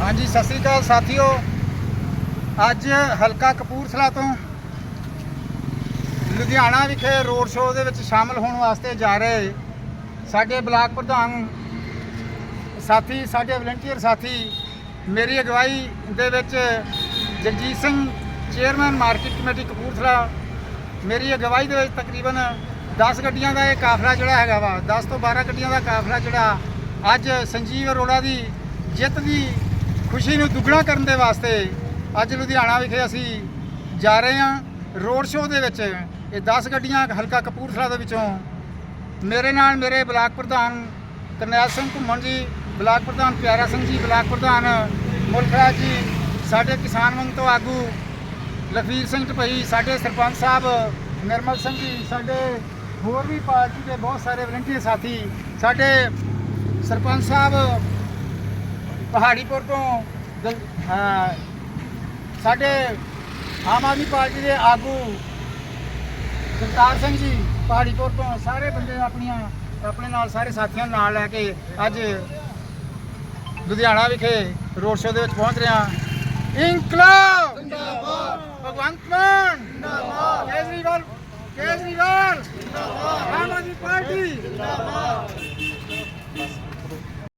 ਹਾਂਜੀ, ਸਤਿ ਸ੍ਰੀ ਅਕਾਲ ਸਾਥੀਓ। ਅੱਜ ਹਲਕਾ ਕਪੂਰਥਲਾ ਤੋਂ ਲੁਧਿਆਣਾ ਵਿਖੇ ਰੋਡ ਸ਼ੋਅ ਦੇ ਵਿੱਚ ਸ਼ਾਮਲ ਹੋਣ ਵਾਸਤੇ ਜਾ ਰਹੇ ਸਾਡੇ ਬਲਾਕ ਪ੍ਰਧਾਨ ਸਾਥੀ, ਸਾਡੇ ਵਲੰਟੀਅਰ ਸਾਥੀ, ਮੇਰੀ ਅਗਵਾਈ ਦੇ ਵਿੱਚ Jagjit Singh, chairman market committee Kapurthala, ਮੇਰੀ ਅਗਵਾਈ ਦੇ ਵਿੱਚ ਤਕਰੀਬਨ 10 ਗੱਡੀਆਂ ਦਾ ਇਹ ਕਾਫਲਾ ਜਿਹੜਾ ਹੈਗਾ ਵਾ 10 ਤੋਂ 12 ਗੱਡੀਆਂ ਦਾ ਕਾਫਲਾ ਜਿਹੜਾ ਅੱਜ ਸੰਜੀਵ ਅਰੋੜਾ ਦੀ ਜਿੱਤ ਦੀ ਖੁਸ਼ੀ ਨੂੰ ਦੁੱਗਣਾ ਕਰਨ ਦੇ ਵਾਸਤੇ ਅੱਜ ਲੁਧਿਆਣਾ ਵਿਖੇ ਅਸੀਂ ਜਾ ਰਹੇ ਹਾਂ। ਰੋਡ ਸ਼ੋਅ ਦੇ ਵਿੱਚ ਇਹ 10 ਗੱਡੀਆਂ ਹਲਕਾ ਕਪੂਰਥਲਾ ਦੇ ਵਿੱਚੋਂ ਮੇਰੇ ਨਾਲ ਮੇਰੇ ਬਲਾਕ ਪ੍ਰਧਾਨ ਕਰਨੈਲ ਸਿੰਘ ਘੁੰਮਣ ਜੀ, ਬਲਾਕ ਪ੍ਰਧਾਨ ਪਿਆਰਾ ਸਿੰਘ ਜੀ, ਬਲਾਕ ਪ੍ਰਧਾਨ ਮੁਲਖਰਾਜ ਜੀ, ਸਾਡੇ ਕਿਸਾਨ ਮੰਗ ਤੋਂ ਆਗੂ ਲਖਵੀਰ ਸਿੰਘ ਢਪਈ, ਸਾਡੇ ਸਰਪੰਚ ਸਾਹਿਬ ਨਿਰਮਲ ਸਿੰਘ ਜੀ, ਸਾਡੇ ਹੋਰ ਵੀ ਪਾਰਟੀ ਦੇ ਬਹੁਤ ਸਾਰੇ ਵਲੰਟੀਅਰ ਸਾਥੀ, ਸਾਡੇ ਸਰਪੰਚ ਸਾਹਿਬ ਪਹਾੜੀਪੁਰ ਤੋਂ ਸਾਡੇ ਆਮ ਆਦਮੀ ਪਾਰਟੀ ਦੇ ਆਗੂ ਸਰਕਾਰ ਸਿੰਘ ਜੀ ਪਹਾੜੀਪੁਰ ਤੋਂ ਸਾਰੇ ਬੰਦੇ ਆਪਣੀਆਂ ਆਪਣੇ ਨਾਲ ਸਾਰੇ ਸਾਥੀਆਂ ਨਾਲ ਲੈ ਕੇ ਅੱਜ ਲੁਧਿਆਣਾ ਵਿਖੇ ਰੋਡ ਸ਼ੋਅ ਦੇ ਵਿੱਚ ਪਹੁੰਚ ਰਿਹਾ ਇਨਕਲਾਬ! ਭਗਵੰਤ ਮਾਨ! ਜਿੰਦਾਬਾਦ। ਕੇਜਰੀਵਾਲ ਕੇਜਰੀਵਾਲ! ਜਿੰਦਾਬਾਦ ਆਮ ਆਦਮੀ ਪਾਰਟੀ! ਜਿੰਦਾਬਾਦ